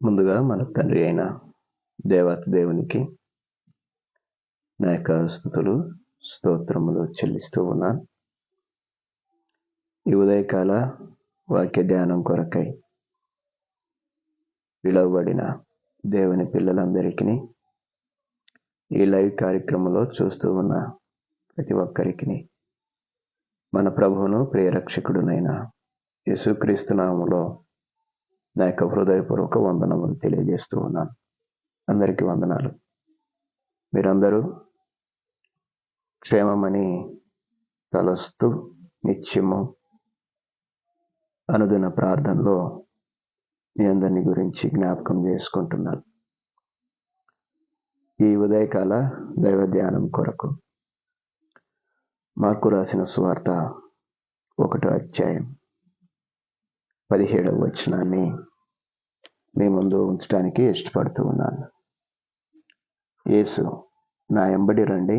ముందుగా మన తండ్రి అయిన దేవత దేవునికి నా యొక్క స్థుతులు స్తోత్రములు చెల్లిస్తూ ఉన్నాను. ఈ ఉదయకాల వాక్య ధ్యానం కొరకై పిలువబడిన దేవుని పిల్లలందరికీ ఈ లైవ్ కార్యక్రమంలో చూస్తూ ఉన్న ప్రతి ఒక్కరికి మన ప్రభువును ప్రియరక్షకుడునైన యేసుక్రీస్తు నామములో నా యొక్క హృదయపూర్వక వందనములు తెలియజేస్తూ ఉన్నాను. అందరికీ వందనాలు. మీరందరూ క్షేమమని తలస్తూ నిత్యము అనుదిన ప్రార్థనలో మీ అందరిని గురించి జ్ఞాపకం చేసుకుంటున్నాను. ఈ ఉదయకాల దైవ ధ్యానం కొరకు మార్కు రాసిన సువార్త ఒకటో అధ్యాయం పదిహేడవ వచనాన్ని మీ ముందు ఉంచడానికి ఇష్టపడుతూ ఉన్నాను. యేసు నా ఎంబడి రండి.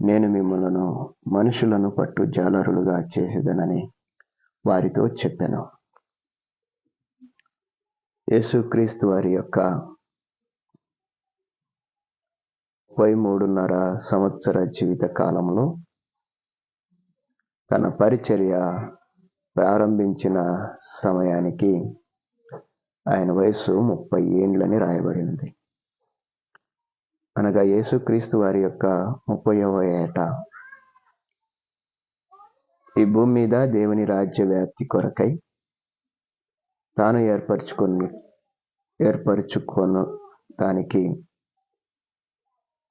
నేను మిమ్మలను మనుషులను పట్టు జాలరులుగా చేసేదనని వారితో చెప్పాను. యేసుక్రీస్తు వారి యొక్క ముప్పై మూడున్నర సంవత్సర జీవిత కాలంలో తన పరిచర్య ప్రారంభించిన సమయానికి ఆయన వయస్సు ముప్పై ఏండ్లని రాయబడింది. అనగా యేసుక్రీస్తు వారి యొక్క ముప్పైవ ఏట. ఈ భూమి మీద దేవుని రాజ్య వ్యాప్తి కొరకై తాను ఏర్పరచుకొని ఏర్పరచుకొను దానికి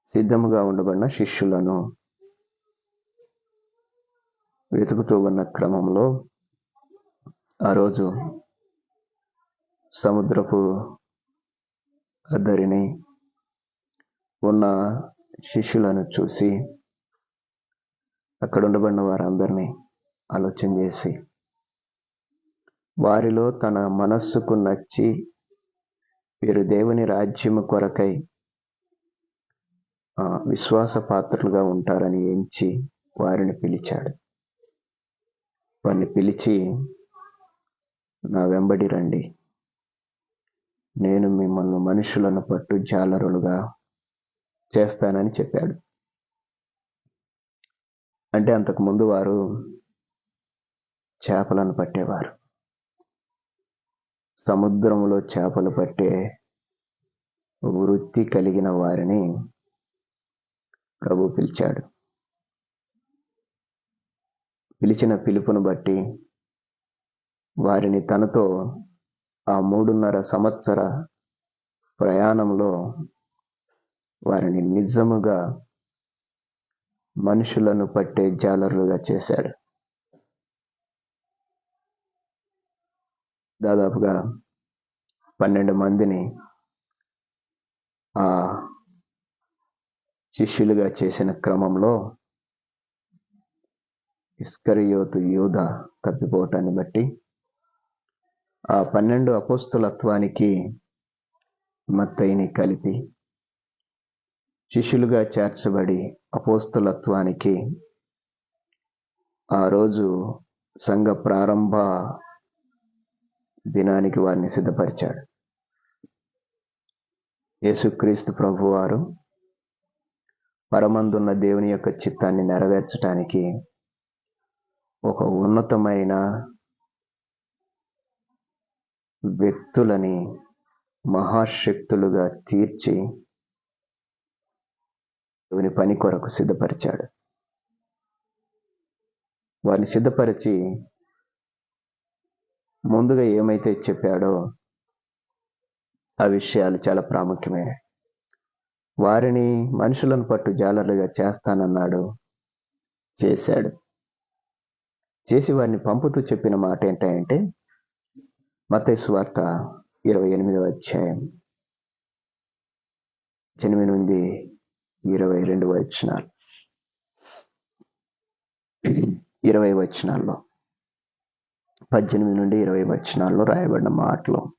సిద్ధముగా ఉండబడిన శిష్యులను వెతుకుతూ ఉన్న క్రమంలో ఆ రోజు సముద్రపు అద్దరిని ఉన్న శిష్యులను చూసి అక్కడ ఉండబడిన వారందరినీ ఆలోచన చేసి వారిలో తన మనస్సుకు నచ్చి వీరు దేవుని రాజ్యము కొరకై విశ్వాస పాత్రలుగా ఉంటారని ఎంచి వారిని పిలిచాడు. వారిని పిలిచి నా వెంబడి రండి. నేను మిమ్మల్ని మనుషులను పట్టు జాలరులుగా చేస్తానని చెప్పాడు. అంటే అంతకుముందు వారు చేపలను పట్టేవారు. సముద్రంలో చేపలు పట్టే వృత్తి కలిగిన వారిని ప్రభు పిలిచాడు. పిలిచిన పిలుపును బట్టి వారిని తనతో ఆ మూడున్నర సంవత్సర ప్రయాణంలో వారిని నిజముగా మనుషులను పట్టే జాలరులుగా చేశాడు. దాదాపుగా పన్నెండు మందిని ఆ శిష్యులుగా చేసిన క్రమంలో ఇస్కరియోతు యూధ తప్పిపోవటాన్ని బట్టి ఆ పన్నెండు అపోస్తులత్వానికి మత్తయిని కలిపి శిష్యులుగా చేర్చబడి అపోస్తులత్వానికి ఆ రోజు సంఘ ప్రారంభ దినానికి వారిని సిద్ధపరిచాడు. యేసుక్రీస్తు ప్రభువారు పరమందున్న దేవుని యొక్క చిత్తాన్ని నెరవేర్చడానికి ఒక ఉన్నతమైన వ్యక్తులని మహాశక్తులుగా తీర్చి దేవుని పని కొరకు సిద్ధపరిచాడు. వారిని సిద్ధపరిచి ముందుగా ఏమైతే చెప్పాడో ఆ విషయాలు చాలా ప్రాముఖ్యమే. వారిని మనుషులను పట్టు జాలర్లుగా చేస్తానన్నాడు చేశాడు. చేసి వారిని పంపుతూ చెప్పిన మాట ఏంటంటే మతేసు వార్త ఇరవై ఎనిమిదవ అధ్యాయం. ఎనిమిది నుండి ఇరవై రెండు వచనాలు. ఇరవై వచనాల్లో. పద్దెనిమిది నుండి ఇరవై వచనాల్లో రాయబడిన మాటలు.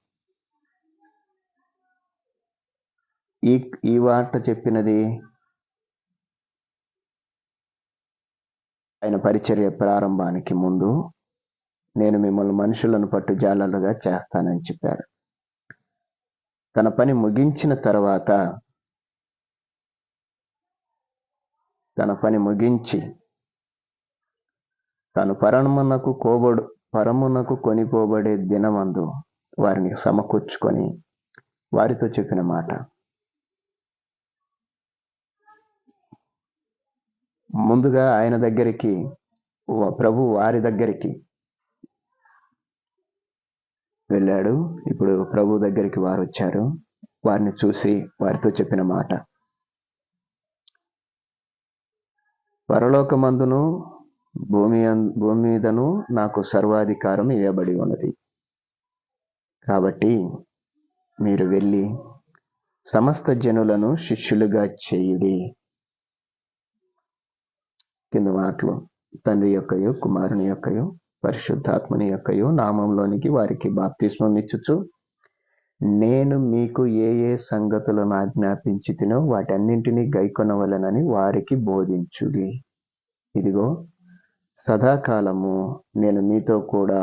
ఈ ఈ వార్త చెప్పినది ఆయన పరిచర్య ప్రారంభానికి ముందు నేను మిమ్మల్ని మనుషులను పట్టు జాలలుగా చేస్తానని చెప్పాడు. తన పని ముగించిన తర్వాత తన పని ముగించి తను పరమునకు కోబడు పరమునకు కొనిపోబడే దినమందు వారిని సమకూర్చుకొని వారితో చెప్పిన మాట. ముందుగా ఆయన దగ్గరికి ప్రభు వారి దగ్గరికి వెళ్ళాడు. ఇప్పుడు ప్రభు దగ్గరికి వారు వచ్చారు వారిని చూసి వారితో చెప్పిన మాట. పరలోకమందును భూమి భూమి మీదను నాకు సర్వాధికారం ఇవ్వబడి ఉన్నది. కాబట్టి మీరు వెళ్ళి సమస్త జనులను శిష్యులుగా చేయుడి. కింద మాటలు. తండ్రి యొక్కయో కుమారుని యొక్కయు పరిశుద్ధాత్మని యొక్కయు నామంలోనికి వారికి బాప్తిస్మం ఇచ్చుచు. నేను మీకు ఏ ఏ సంగతులను ఆజ్ఞాపించి తినో వాటన్నింటినీ గైకొనవలనని వారికి బోధించుడి. ఇదిగో సదాకాలము నేను మీతో కూడా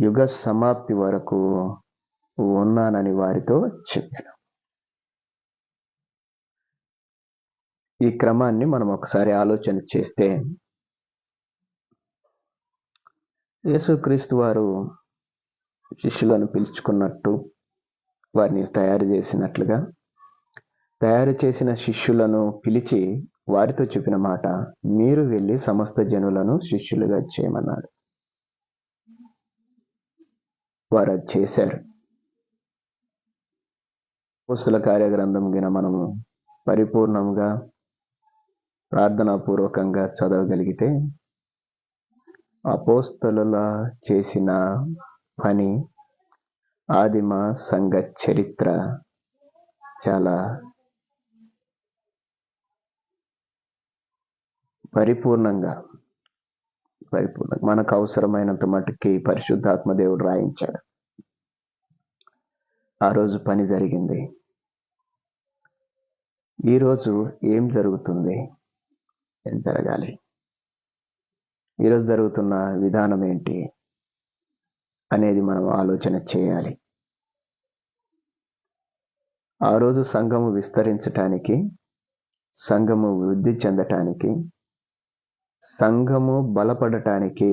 యుగ సమాప్తి వరకు ఉన్నానని వారితో చెప్పాను. ఈ క్రమాన్ని మనం ఒకసారి ఆలోచన చేస్తే యేసుక్రీస్తు వారు శిష్యులను పిలుచుకున్నట్టు వారిని తయారు చేసినట్లుగా తయారు చేసిన శిష్యులను పిలిచి వారితో చెప్పిన మాట మీరు వెళ్ళి సమస్త జనులను శిష్యులుగా చేయమన్నాడు వారు అది చేశారు. పుస్తల కార్యగ్రంథం గిన మనము పరిపూర్ణంగా ప్రార్థనాపూర్వకంగా చదవగలిగితే అపోస్తలుల చేసిన పని ఆదిమ సంఘ చరిత్ర చాలా పరిపూర్ణంగా పరిపూర్ణంగా మనకు అవసరమైనంత మటుకి పరిశుద్ధాత్మ దేవుడు రాయించాడు. ఆ రోజు పని జరిగింది. ఈరోజు ఏం జరుగుతుంది? ఏం జరగాలి? ఈరోజు జరుగుతున్న విధానం ఏంటి అనేది మనం ఆలోచన చేయాలి. ఆ రోజు సంఘము విస్తరించటానికి సంఘము వృద్ధి చెందటానికి సంఘము బలపడటానికి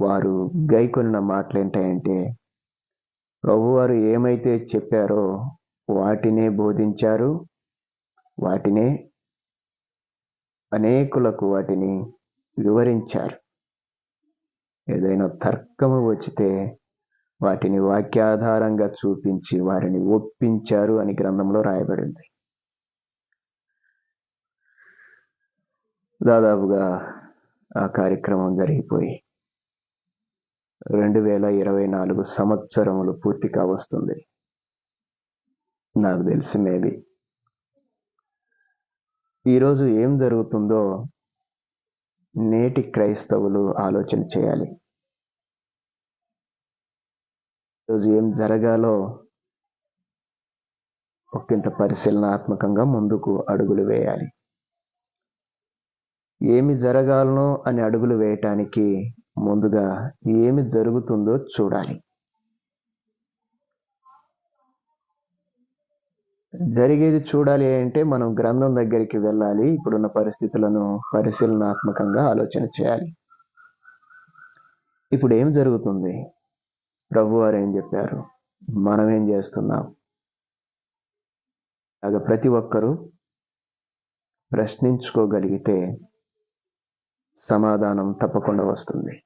వారు గైకొన్న మాటలు ఏంటంటే ప్రభువారు ఏమైతే చెప్పారో వాటినే బోధించారు వాటినే అనేకులకు వాటిని వివరించారు. ఏదైనా తర్కము వచ్చితే వాటిని వాక్యాధారంగా చూపించి వారిని ఒప్పించారు అని గ్రంథంలో రాయబడింది. దాదాపుగా ఆ కార్యక్రమం జరిగిపోయి రెండు వేల ఇరవై నాలుగు సంవత్సరములు పూర్తి కావస్తుంది. నాకు తెలిసి మేబీ. ఈరోజు ఏం జరుగుతుందో నేటి క్రైస్తవులు ఆలోచన చేయాలి. ఈరోజు ఏం జరగాలో ఒకంత పరిశీలనాత్మకంగా ముందుకు అడుగులు వేయాలి. ఏమి జరగాలనో అని అడుగులు వేయటానికి ముందుగా ఏమి జరుగుతుందో చూడాలి. జరిగేది చూడాలి అంటే మనం గ్రంథం దగ్గరికి వెళ్ళాలి. ఇప్పుడున్న పరిస్థితులను పరిశీలనాత్మకంగా ఆలోచన చేయాలి. ఇప్పుడు ఏం జరుగుతుంది? ప్రభు వారు ఏం చెప్పారు? మనం ఏం చేస్తున్నాం? అలాగ ప్రతి ఒక్కరూ ప్రశ్నించుకోగలిగితే సమాధానం తప్పకుండా వస్తుంది.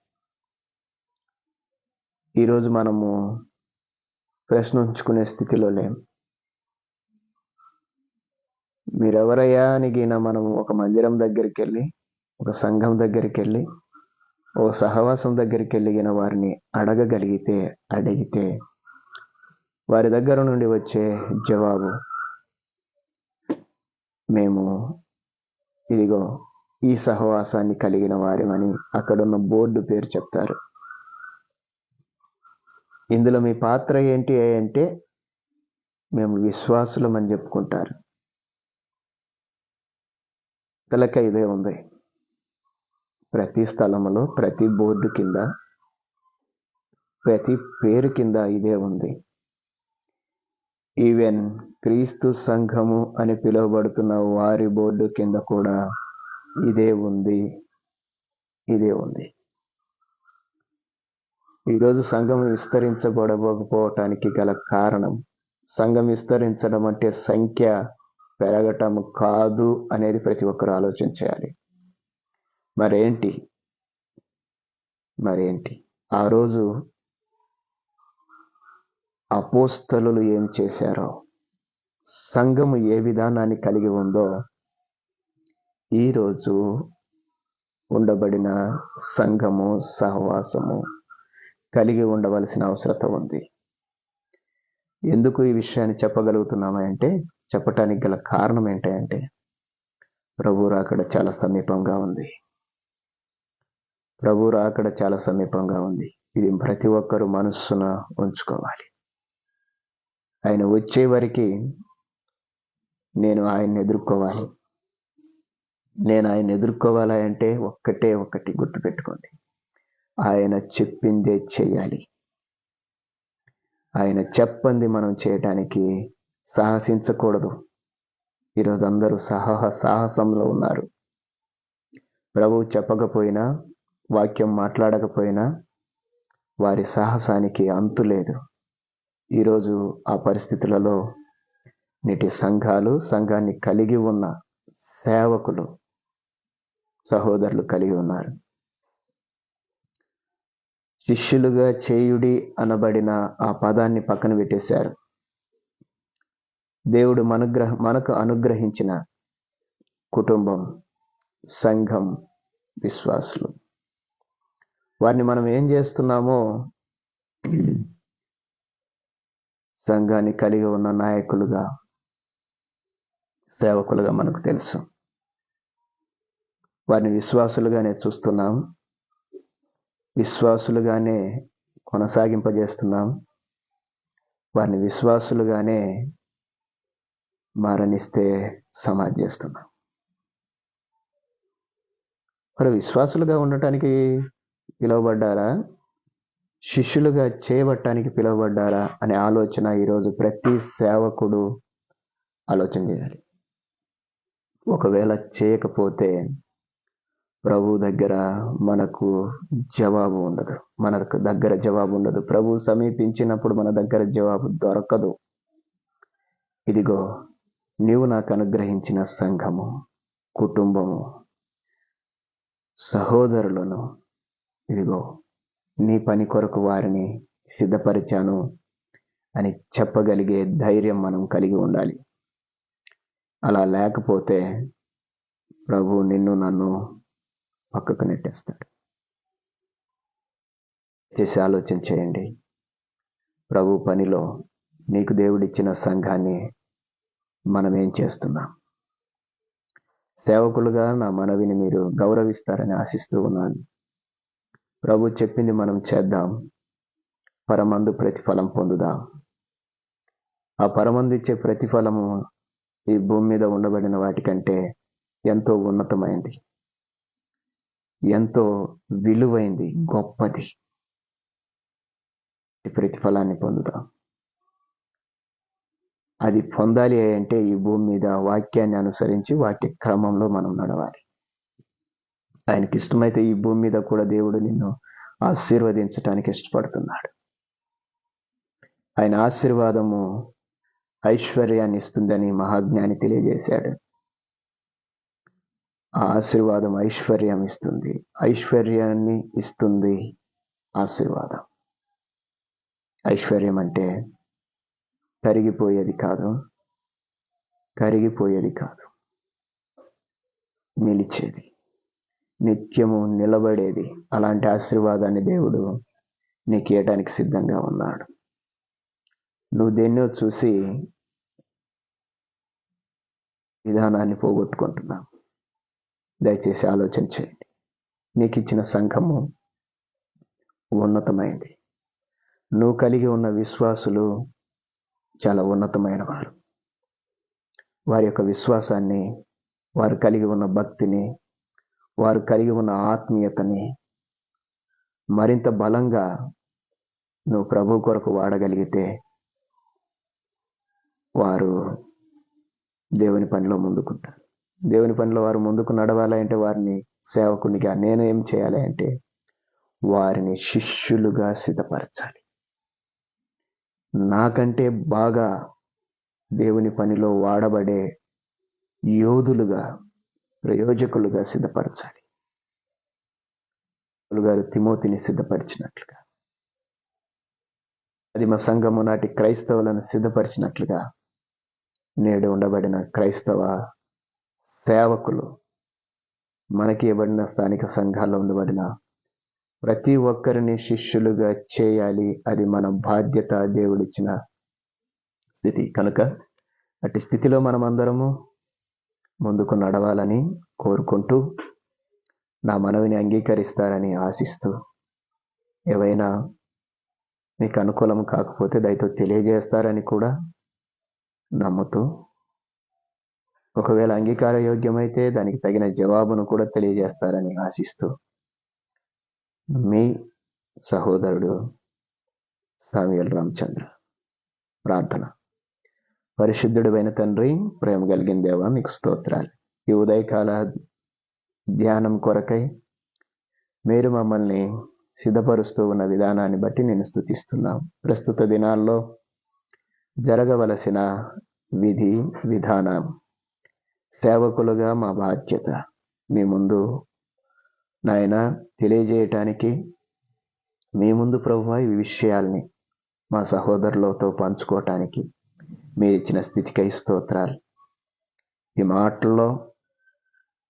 ఈరోజు మనము ప్రశ్నించుకునే స్థితిలో లేం. మీరెవరయ్యా అని గిన మనం ఒక మందిరం దగ్గరికి వెళ్ళి ఒక సంఘం దగ్గరికి వెళ్ళి ఓ సహవాసం దగ్గరికి వెళ్ళిన వారిని అడగగలిగితే అడిగితే వారి దగ్గర నుండి వచ్చే జవాబు మేము ఇదిగో ఈ సహవాసాన్ని కలిగిన వారిమని అక్కడున్న బోర్డు పేరు చెప్తారు. ఇందులో మీ పాత్ర ఏంటి అంటే మేము విశ్వాసులం అని చెప్పుకుంటారు. తలక ఇదే ఉంది. ప్రతి స్థలంలో ప్రతి బోర్డు కింద ప్రతి పేరు కింద ఇదే ఉంది. ఈవెన్ క్రీస్తు సంఘము అని పిలువబడుతున్న వారి బోర్డు కింద కూడా ఇదే ఉంది. ఇదే ఉంది. ఈరోజు సంఘం విస్తరించబడకపోవటానికి గల కారణం సంఘం విస్తరించడం అంటే సంఖ్య పెరగటం కాదు అనేది ప్రతి ఒక్కరు ఆలోచన చేయాలి. మరేంటి? మరేంటి? ఆ రోజు అపోస్తలు ఏం చేశారో సంఘము ఏ విధానాన్ని కలిగి ఉందో ఈరోజు ఉండబడిన సంఘము సహవాసము కలిగి ఉండవలసిన అవసరత ఉంది. ఎందుకు ఈ విషయాన్ని చెప్పగలుగుతున్నామంటే అంటే చెప్పటానికి గల కారణం ఏంటంటే ప్రభు రాకడ చాలా సమీపంగా ఉంది. ప్రభు రాకడ చాలా సమీపంగా ఉంది. ఇది ప్రతి ఒక్కరు మనస్సున ఉంచుకోవాలి. ఆయన వచ్చే వరకు నేను ఆయన్ని ఎదుర్కోవాలి. నేను ఆయన ఎదుర్కోవాలి అంటే ఒక్కటే ఒక్కటి గుర్తుపెట్టుకోండి. ఆయన చెప్పిందే చేయాలి. ఆయన చెప్పంది మనం చేయటానికి సాహసించకూడదు. ఈరోజు అందరూ సాహస సాహసంలో ఉన్నారు. ప్రభువు చెప్పకపోయినా వాక్యం మాట్లాడకపోయినా వారి సాహసానికి అంతు లేదు. ఈరోజు ఆ పరిస్థితులలో నేటి సంఘాలు సంఘాన్ని కలిగి ఉన్న సేవకులు సహోదరులు కలిగి ఉన్నారు. శిష్యులుగా చేయుడి అనబడిన ఆ పదాన్ని పక్కన పెట్టేశారు. దేవుడు మనుగ్రహ మనకు అనుగ్రహించిన కుటుంబం సంఘం విశ్వాసులు. వారిని మనం ఏం చేస్తున్నామో సంఘాన్ని కలిగి ఉన్న నాయకులుగా సేవకులుగా మనకు తెలుసు. వారిని విశ్వాసులుగానే చూస్తున్నాం. విశ్వాసులుగానే కొనసాగింపజేస్తున్నాం. వారిని విశ్వాసులుగానే మరణిస్తే సమాధి చేస్తున్నాం. మరి విశ్వాసులుగా ఉండటానికి పిలువబడ్డారా? శిష్యులుగా చేయబట్టానికి పిలువబడ్డారా అనే ఆలోచన ఈరోజు ప్రతి సేవకుడు ఆలోచన చేయాలి. ఒకవేళ చేయకపోతే ప్రభు దగ్గర మనకు జవాబు ఉండదు. మనకు దగ్గర జవాబు ఉండదు. ప్రభు సమీపించినప్పుడు మన దగ్గర జవాబు దొరకదు. ఇదిగో నీవు నాకు అనుగ్రహించిన సంఘము కుటుంబము సహోదరులను ఇదిగో నీ పని కొరకు వారిని సిద్ధపరిచాను అని చెప్పగలిగే ధైర్యం మనం కలిగి ఉండాలి. అలా లేకపోతే ప్రభు నిన్ను నన్ను పక్కకు నెట్టేస్తాడు. చేసి ఆలోచన చేయండి. ప్రభు పనిలో నీకు దేవుడిచ్చిన సంఘాన్ని మనం ఏం చేస్తున్నాం? సేవకులుగా నా మనవిని మీరు గౌరవిస్తారని ఆశిస్తూ ఉన్నాను. ప్రభు చెప్పింది మనం చేద్దాం. పరమందు ప్రతిఫలం పొందుదాం. ఆ పరమందు ఇచ్చే ప్రతిఫలము ఈ భూమి మీద ఉండబడిన వాటికంటే ఎంతో ఉన్నతమైంది. ఎంతో విలువైంది గొప్పది. ఈ ప్రతిఫలాన్ని పొందుదాం. అది పొందాలి అంటే ఈ భూమి మీద వాక్యాన్ని అనుసరించి వాక్య క్రమంలో మనం నడవాలి. ఆయనకి ఇష్టమైతే ఈ భూమి మీద కూడా దేవుడు నిన్ను ఆశీర్వదించటానికి ఇష్టపడుతున్నాడు. ఆయన ఆశీర్వాదము ఐశ్వర్యాన్ని ఇస్తుందని మహాజ్ఞాని తెలియజేశాడు. ఆ ఆశీర్వాదం ఐశ్వర్యం ఇస్తుంది. ఐశ్వర్యాన్ని ఇస్తుంది ఆశీర్వాదం. ఐశ్వర్యం అంటే తరిగిపోయేది కాదు. కరిగిపోయేది కాదు. నిలిచేది. నిత్యము నిలబడేది. అలాంటి ఆశీర్వాదాన్ని దేవుడు నీకు ఇవ్వడానికి సిద్ధంగా ఉన్నాడు. నువ్వు దేన్నో చూసి విధానాన్ని పోగొట్టుకుంటున్నావు. దయచేసి ఆలోచన చేయండి. నీకు ఇచ్చిన సంఘము ఉన్నతమైంది. నువ్వు కలిగి ఉన్న విశ్వాసులు చాలా ఉన్నతమైన వారు. వారి యొక్క విశ్వాసాన్ని వారు కలిగి ఉన్న భక్తిని వారు కలిగి ఉన్న ఆత్మీయతని మరింత బలంగా నువ్వు ప్రభు కొరకు వాడగలిగితే వారు దేవుని పనిలో ముందుకుంటారు. దేవుని పనిలో వారు ముందుకు నడవాలంటే వారిని సేవకునిగా నేను ఏం చేయాలి అంటే వారిని శిష్యులుగా సిద్ధపరచాలి. నాకంటే బాగా దేవుని పనిలో వాడబడే యోధులుగా ప్రయోజకులుగా సిద్ధపరచాలి. గారు తిమోతిని సిద్ధపరిచినట్లుగా అది మా సంఘము నాటి క్రైస్తవులను సిద్ధపరిచినట్లుగా నేడు ఉండబడిన క్రైస్తవ సేవకులు మనకి ఇవ్వబడిన స్థానిక సంఘాల్లో ఉండబడిన ప్రతి ఒక్కరిని శిష్యులుగా చేయాలి. అది మన బాధ్యత దేవుడిచ్చిన స్థితి. కనుక అట్టి స్థితిలో మనం అందరము ముందుకు నడవాలని కోరుకుంటూ నా మనవిని అంగీకరిస్తారని ఆశిస్తూ ఏవైనా మీకు అనుకూలం కాకపోతే దయతో తెలియజేస్తారని కూడా నమ్ముతూ ఒకవేళ అంగీకార యోగ్యమైతే దానికి తగిన జవాబును కూడా తెలియజేస్తారని ఆశిస్తూ మీ సహోదరుడు సామ్యుల్ రామచంద్ర. ప్రార్థన. పరిశుద్ధుడైన తండ్రి ప్రేమ కలిగిన దేవ మీకు స్తోత్రాలు. ఈ ఉదయకాల ధ్యానం కొరకై మీరు మమ్మల్ని సిద్ధపరుస్తూ ఉన్న విధానాన్ని బట్టి నేను స్థుతిస్తున్నాం ప్రస్తుత దినాల్లో జరగవలసిన విధి విధానం సేవకులుగా మా బాధ్యత మీ ముందు నాయన తెలియజేయటానికి మీ ముందు ప్రభు ఈ విషయాల్ని మా సహోదరులతో పంచుకోవటానికి మీరు ఇచ్చిన స్థితికై స్తోత్రాలు. ఈ మాటల్లో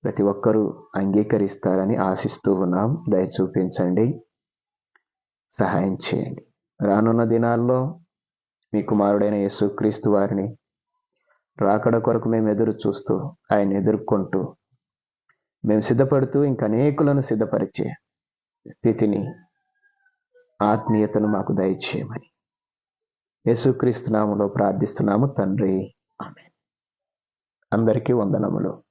ప్రతి ఒక్కరూ అంగీకరిస్తారని ఆశిస్తూ ఉన్నాం. దయ చూపించండి సహాయం చేయండి. రానున్న దినాల్లో మీ కుమారుడైన యేసుక్రీస్తు వారిని రాకడ కొరకు మేము ఎదురు చూస్తూ ఆయన ఎదుర్కొంటూ మేము సిద్ధపడుతూ ఇంక అనేకులను సిద్ధపరిచే స్థితిని ఆత్మీయతను మాకు దయచేయమని. యేసుక్రీస్తు నామములో ప్రార్థిస్తున్నాము తండ్రి. ఆమె అందరికీ వందనములు.